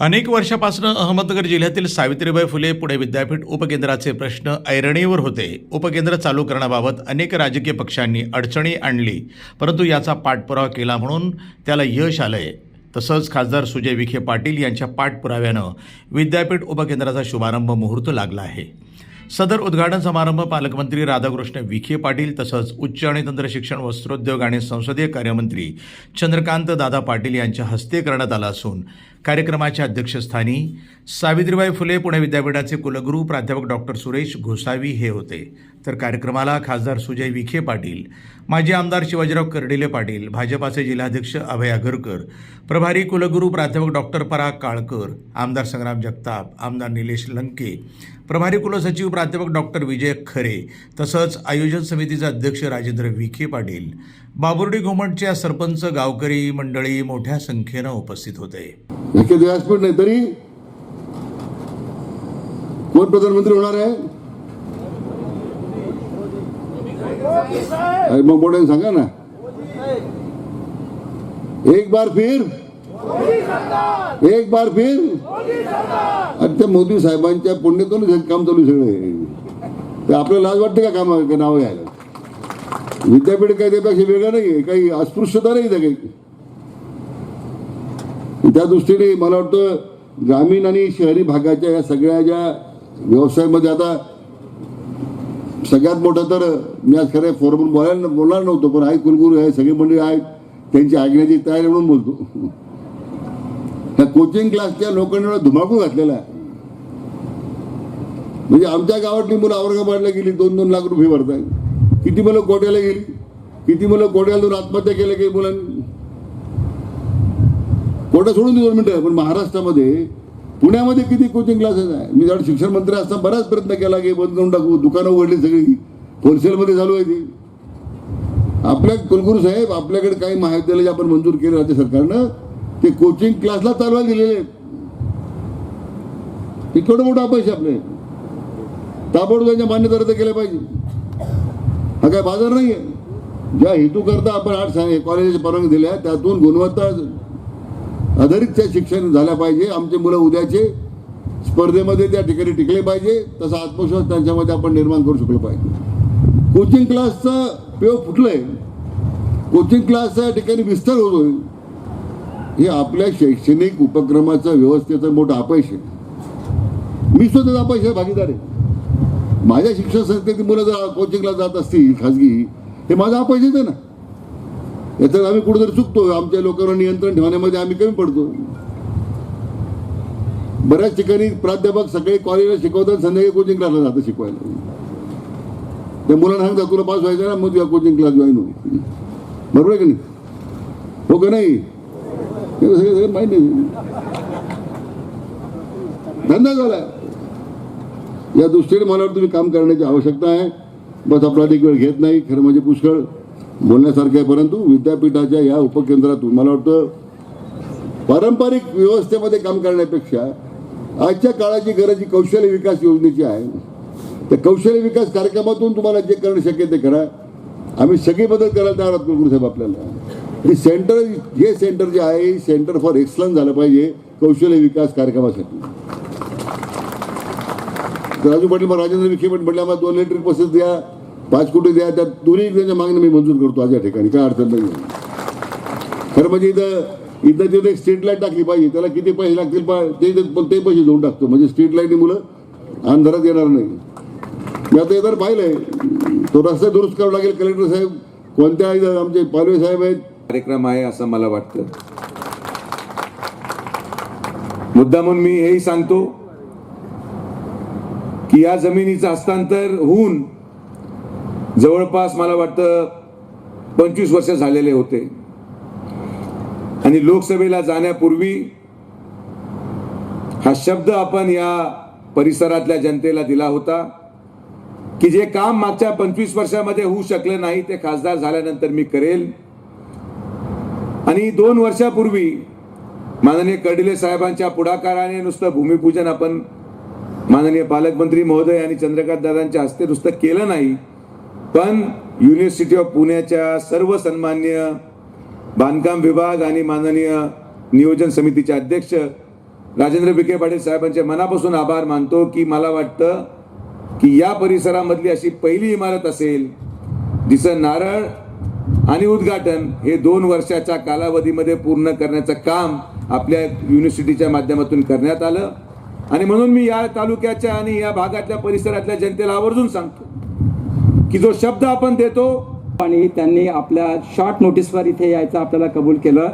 अनेक वर्षापासून अहमदनगर जिल्ह्यातील सावित्रीबाई फुले पुणे विद्यापीठ उपकेंद्राचे प्रश्न ऐरणीवर होते. उपकेंद्र चालू करण्याबाबत अनेक राजकीय पक्षांनी अडचणी आणली परंतु याचा पाठपुरावा केला म्हणून त्याला यश आलंय. तसंच खासदार सुजय विखे पाटील यांच्या पाठपुराव्यानं विद्यापीठ उपकेंद्राचा शुभारंभ मुहूर्त लागला आहे. सदर उद्घाटन समारंभ पालकमंत्री राधाकृष्ण विखे पाटील तसंच उच्च आणि तंत्र शिक्षण वस्त्रोद्योग आणि संसदीय कार्यमंत्री चंद्रकांत दादा पाटील यांच्या हस्ते करण्यात आला असून कार्यक्रमाच्या अध्यक्षस्थानी सावित्रीबाई फुले पुणे विद्यापीठाचे कुलगुरू प्राध्यापक डॉक्टर सुरेश घोसावी हे होते. तर कार्यक्रमाला खासदार सुजय विखे पाटील माजी आमदार शिवाजीराव कर्डिले पाटील भाजपाचे जिल्हाध्यक्ष अभय आगरकर प्रभारी कुलगुरू प्राध्यापक डॉक्टर पराग काळकर आमदार संग्राम जगताप आमदार निलेश लंके प्रभारी कुलसचिव प्राध्यापक डॉक्टर विजय खरे तसंच आयोजन समितीचे अध्यक्ष राजेंद्र विखे पाटील बाबुर्डी घुमटच्या सरपंच गावकरी मंडळी मोठ्या संख्येनं उपस्थित होते. एके व्यासपीठ नाही तरी कोण प्रधानमंत्री होणार आहे? अरे मग मोठ्याने सांगा ना. एक बार फिर. एक बार फिर. आणि त्या मोदी साहेबांच्या पुण्यतून काम चालू सगळे. ते आपल्याला लाज वाटते का काम नाव घ्यायला? विद्यापीठ काही त्यापेक्षा वेगळं नाही काही अस्पृश्यता नाही त्या काही. त्या दृष्टीने मला वाटतं ग्रामीण आणि शहरी भागाच्या या सगळ्या ज्या व्यवसायामध्ये आता सगळ्यात मोठं तर मी आज खरं फोरमून बोलायला बोलणार नव्हतो पण आहे कुलगुरू आहे सगळी मंडळी आहेत त्यांची ऐकण्याची तयारी म्हणून बोलतो. त्या कोचिंग क्लासच्या लोकांनी एवढा धुमाकूळ घातलेला आहे. म्हणजे आमच्या गावातली मुलं औरंगाबादला गेली दोन दोन लाख रुपये भरताय किती मुलं कोट्याला गेली? किती मुलं कोट्याला दोन आत्महत्या केल्या काही मुलांनी? कोटा सोडून देऊ दोन पण महाराष्ट्रामध्ये पुण्यामध्ये किती कोचिंग क्लासेस आहे? मी जर शिक्षण मंत्री असताना बराच प्रयत्न केला की बंद करून टाकू दुकानं उघडली सगळी. होलसेलमध्ये चालू आहे ती. आपल्या कुलगुरू साहेब आपल्याकडे काही महाविद्यालय जे आपण मंजूर केले राज्य सरकारनं ते कोचिंग क्लासला चालवायला दिलेले आहेत. हे केवढं मोठं अपयश आहे आपले. ताबडतोब त्यांच्या मान्यता रद्द केल्या पाहिजे. हा काय बाजार नाही आहे ज्या हेतू करता आपण आठ कॉलेजच्या परवानगी दिल्या त्यातून गुणवत्ता आधारित त्या शिक्षण झाल्या पाहिजे. आमचे मुलं उद्याचे स्पर्धेमध्ये त्या ठिकाणी टिकले पाहिजे. तसा आत्मविश्वास त्यांच्यामध्ये आपण निर्माण करू शकलो पाहिजे. कोचिंग क्लासचा पेव फुटलंय. कोचिंग क्लासच्या ठिकाणी विस्तार होतोय. हे आपल्या शैक्षणिक उपक्रमाचं व्यवस्थेचं मोठं अपयश आहे. मी स्वतः अपयश आहे भागीदार आहे. माझ्या शिक्षण संस्थेतील मुलं जर कोचिंगला जात असतील खाजगी हे माझं अपयशच आहे ना? याच्यात आम्ही कुठेतरी चुकतो. आमच्या लोकांवर नियंत्रण ठेवण्यामध्ये आम्ही कमी पडतो. बऱ्याच ठिकाणी प्राध्यापक सकाळी कॉलेजला शिकवतात संध्याकाळी कोचिंग क्लासला जातं शिकवायला. त्या मुलांना सांगतात तुला पास व्हायचं ना मग तुझ्या कोचिंग क्लास जॉईन होईल. बरोबर आहे की नाही? हो का नाही? सगळं सगळं माहिती नाही धंदा झाला. या दृष्टीने मला वाटतं तुम्ही काम करण्याची आवश्यकता आहे. बस आपला एक वेळ घेत नाही खरं म्हणजे पुष्कळ. बोलण्यासारखे आहे परंतु विद्यापीठाच्या या उपकेंद्रातून मला वाटतं पारंपरिक व्यवस्थेमध्ये काम करण्यापेक्षा आजच्या काळाची गरज ही कौशल्य विकास योजनेची आहे. त्या कौशल्य विकास कार्यक्रमातून तुम्हाला जे करणं शक्य ते करा. आम्ही सगळे बदल करायला तयार आहोत कुलगुरू साहेब आपल्याला. हे सेंटर हे सेंटर जे आहे सेंटर फॉर एक्सलन्स झालं पाहिजे कौशल्य विकास कार्यक्रमासाठी. राजू पाटील मग राजेंद्र विखे पण म्हटलं आम्हाला दोन इलेक्ट्रिक बसेस द्या. पाच कोटी द्या त्या दोन्ही त्यांच्या मागणी मी मंजूर करतो आज या ठिकाणी काय अडचण नाही. खरं म्हणजे इथं इथं तिथे स्ट्रीट लाइट टाकली पाहिजे त्याला किती पैसे लागतील पा ते ते पैसे देऊन टाकतो. म्हणजे स्ट्रीट लाइट मुलं अंधारात येणार नाही. मी आता येणार पाहिलंय तो रस्ता दुरुस्त करावा लागेल कलेक्टर साहेब. कोणत्या इथं आमचे पालवे साहेब आहेत? कार्यक्रम आहे असं मला वाटतं. मुद्दा म्हणून मी हेही सांगतो की या जमिनीचं हस्तांतर होऊन जवळपास मला वाटतं पंचवीस वर्ष झालेले होते. आणि लोकसभेला जाण्यापूर्वी हा शब्द आपण या परिसरातल्या जनतेला दिला होता की जे काम मागच्या पंचवीस वर्षामध्ये होऊ शकलं नाही ते खासदार झाल्यानंतर मी करेल. आणि दोन वर्षापूर्वी माननीय कर्डिले साहेबांच्या पुढाकाराने नुसतं भूमिपूजन आपण माननीय पालकमंत्री महोदय आणि चंद्रकांत दादांच्या हस्ते नुसतं केलं नाही. पण युनिव्हर्सिटी ऑफ पुण्याच्या सर्व सन्मान्य बांधकाम विभाग आणि माननीय नियोजन समितीचे अध्यक्ष राजेंद्र विखे पाटील साहेबांचे मनापासून आभार मानतो की मला वाटतं की या परिसरामधली अशी पहिली इमारत असेल जिचं नारळ आणि उद्घाटन हे दोन वर्षाच्या कालावधीमध्ये पूर्ण करण्याचं काम आपल्या युनिव्हर्सिटीच्या माध्यमातून करण्यात आलं. आणि म्हणून मी या तालुक्याच्या आणि या भागातल्या परिसरातल्या जनतेला आवर्जून सांगतो की जो शब्द आपण देतो आणि त्यांनी आपल्या शॉर्ट नोटीसवर इथे यायचं आपल्याला कबूल केलं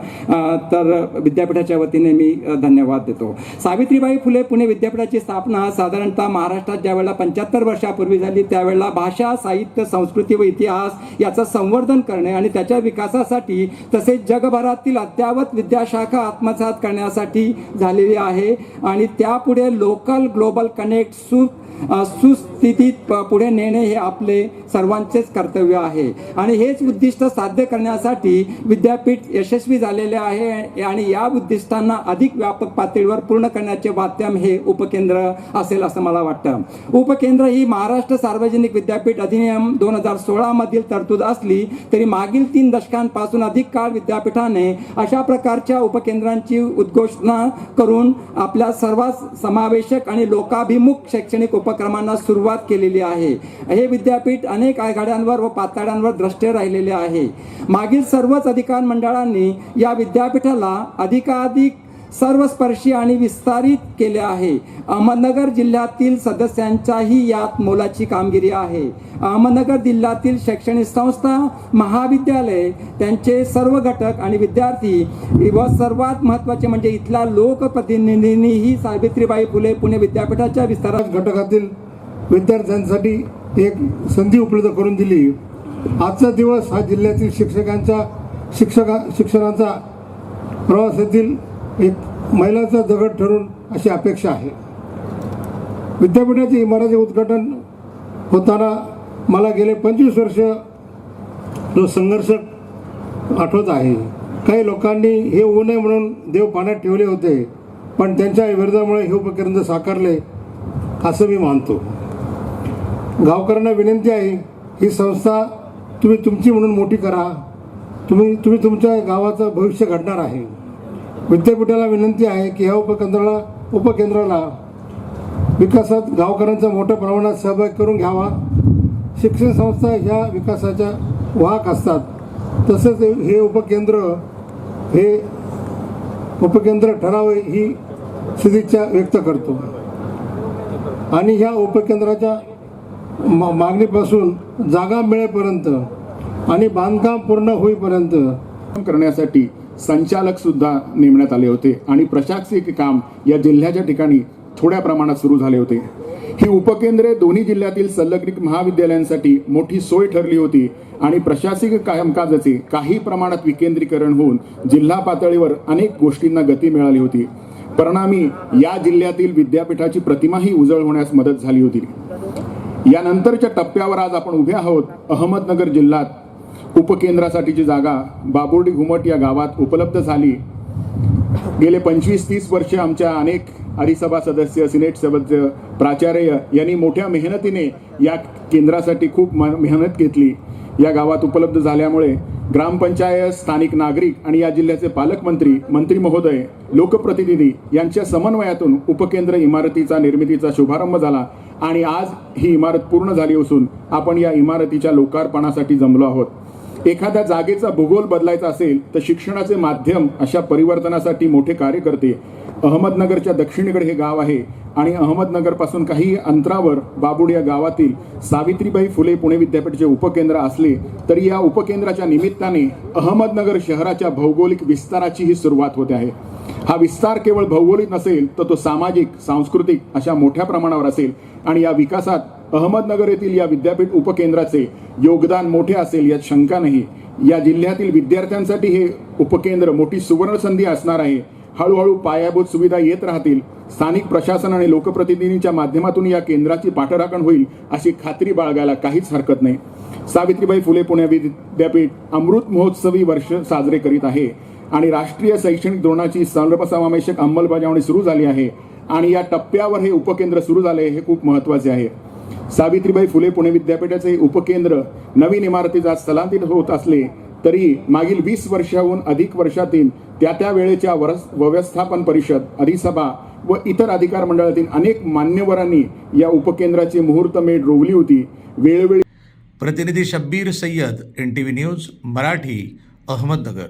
तर विद्यापीठाच्या वतीने मी धन्यवाद देतो. सावित्रीबाई फुले पुणे विद्यापीठाची स्थापना साधारणतः महाराष्ट्रात ज्यावेळेला पंच्याहत्तर वर्षापूर्वी झाली त्यावेळेला भाषा साहित्य संस्कृती व इतिहास याचं संवर्धन करणे आणि त्याच्या विकासासाठी तसेच जगभरातील अद्यावत विद्याशाखा आत्मसात करण्यासाठी झालेली आहे. आणि त्यापुढे लोकल ग्लोबल कनेक्ट सु सुस्त सुस्थितीत पुढे नेणे हे आपले सर्वांचेच कर्तव्य आहे. आणि हेच उद्दिष्ट साध्य करण्यासाठी विद्यापीठ यशस्वी झालेले आहे आणि या उद्दिष्टांना अधिक व्यापक पातळीवर पूर्ण करण्याचे माध्यम हे उपकेंद्र असेल असं मला वाटतं. उपकेंद्र ही महाराष्ट्र सार्वजनिक विद्यापीठ अधिनियम दोन हजार सोळा मधील तरतूद असली तरी मागील तीन दशकांपासून अधिक काळ विद्यापीठाने अशा प्रकारच्या उपकेंद्रांची उद्घोषणा करून आपल्या सर्वात समावेशक आणि लोकाभिमुख शैक्षणिक उपक्रमांना सुरुवात केलेली आहे. हे विद्यापीठ अनेक आघाड्यांवर व पातळ्यांवर द्रष्टे राहिलेले आहे. मागील सर्वच अधिकार मंडळांनी या विद्यापीठाला अधिकाधिक सर्वस्पर्शी आणि विस्तारित केले आहे. अहमदनगर जिल्ह्यातील सदस्यांच्याही यात मोलाची कामगिरी आहे. अहमदनगर जिल्ह्यातील शैक्षणिक संस्था महाविद्यालय त्यांचे सर्व घटक आणि विद्यार्थी व सर्वात महत्त्वाचे म्हणजे इथल्या लोकप्रतिनिधींनीही सावित्रीबाई फुले पुणे विद्यापीठाच्या विस्तारात घटकातील विद्यार्थ्यांसाठी एक संधी उपलब्ध करून दिली. आजचा दिवस हा जिल्ह्यातील शिक्षकांचा शिक्षका शिक्षणाचा प्रवासातील एक महिलांचा दगड ठरून अशी अपेक्षा आहे. विद्यापीठाची इमारतीचे उद्घाटन होताना मला गेले पंचवीस वर्ष जो संघर्ष आठवत आहे. काही लोकांनी हे होऊ नये म्हणून देव पाण्यात ठेवले होते पण त्यांच्या विरोधामुळे हे उपकेंद्र साकारले असं मी मानतो. गावकऱ्यांना विनंती आहे ही संस्था तुम्ही तुमची म्हणून मोठी करा. तुम्ही तुम्ही तुमच्या गावाचं भविष्य घडणार आहे. विद्यापीठाला विनंती आहे की ह्या उपकेंद्राला उपकेंद्राला विकासात गावकऱ्यांचा मोठ्या प्रमाणात सहभाग करून घ्यावा. शिक्षण संस्था ह्या विकासाच्या वाहक असतात. तसंच हे उपकेंद्र हे उपकेंद्र ठरावे ही सदिच्छा व्यक्त करतो. आणि ह्या उपकेंद्राच्या मा मागणीपासून जागा मिळेपर्यंत आणि बांधकाम पूर्ण होईपर्यंत करण्यासाठी संचालक सुद्धा नेमण्यात आले होते आणि प्रशासकीय काम या जिल्ह्याच्या ठिकाणी थोड्या प्रमाणात सुरू झाले होते. ही उपकेंद्रे दोन्ही जिल्ह्यातील संलग्नित महाविद्यालयांसाठी मोठी सोय ठरली होती आणि प्रशासकीय कामकाजाचे काही प्रमाणात विकेंद्रीकरण होऊन जिल्हा पातळीवर अनेक गोष्टींना गती मिळाली होती. परिणामी या जिल्ह्यातील विद्यापीठाची प्रतिमाही उजळ होण्यास मदत झाली होती. यानंतरच्या टप्प्यावर आज आपण उभे आहोत अहमदनगर जिल्ह्यात. उपकेंद्रासाठीची जागा बाबुर्डी घुमट या गावात उपलब्ध झाली. गेले पंचवीस तीस वर्षे आमच्या अनेक हरिसभा सदस्य सिनेट सदस्य प्राचार्य यांनी मोठ्या मेहनतीने या केंद्रासाठी खूप म- मेहनत घेतली. या गावात उपलब्ध झाल्यामुळे ग्रामपंचायत स्थानिक नागरिक आणि या जिल्ह्याचे पालकमंत्री मंत्री महोदय लोकप्रतिनिधी यांच्या समन्वयातून उपकेंद्र इमारतीचा निर्मितीचा शुभारंभ झाला. आणि आज ही इमारत पूर्ण झाली असून आपण या इमारतीच्या लोकार्पणासाठी जमलो आहोत. एखाद्या जागेचा भूगोल बदलायचा असेल तर शिक्षणाचे माध्यम अशा परिवर्तनासाठी मोठे कार्य करते. अहमदनगरच्या दक्षिणेकडे हे गाव आहे आणि अहमदनगरपासून काही अंतरावर बाबुड या गावातील सावित्रीबाई फुले पुणे विद्यापीठाचे उपकेंद्र असले तरी या उपकेंद्राच्या निमित्ताने अहमदनगर शहराच्या भौगोलिक विस्ताराची ही सुरुवात होते आहे. हा विस्तार केवळ भौगोलिक नसेल तर तो सामाजिक सांस्कृतिक अशा मोठ्या प्रमाणावर असेल आणि या विकासात अहमदनगर येथील या विद्यापीठ उपकेंद्राचे योगदान मोठे असेल यात शंका नाही. या जिल्ह्यातील विद्यार्थ्यांसाठी हे उपकेंद्र मोठी सुवर्ण संधी असणार आहे. हळूहळू पायाभूत सुविधा येत राहतील. स्थानिक प्रशासन आणि लोकप्रतिनिधींच्या माध्यमातून या केंद्राची पाठराखण होईल अशी खात्री बाळगायला काहीच हरकत नाही. सावित्रीबाई फुले पुणे विद्यापीठ अमृत महोत्सवी वर्ष साजरे करीत आहे आणि राष्ट्रीय शैक्षणिक धोरणाची सर्वसमावेशक अंमलबजावणी सुरू झाली आहे आणि या टप्प्यावर हे उपकेंद्र सुरू झाले हे खूप महत्त्वाचे आहे. सावित्रीबाई फुले पुणे विद्यापीठाचे उपकेंद्र नवीन इमारतीत आज स्थलांतरित होत असले तरी मागील वीस वर्षाहून अधिक वर्षातील त्या त्या वेळेच्या वरस व्यवस्थापन परिषद अधिसभा व इतर अधिकार मंडळातील अनेक मान्यवरांनी या उपकेंद्राची मुहूर्तमेढ रोवली होती. वेळोवेळी प्रतिनिधी Shabbir Sayyed N T V news Marathi Ahmednagar.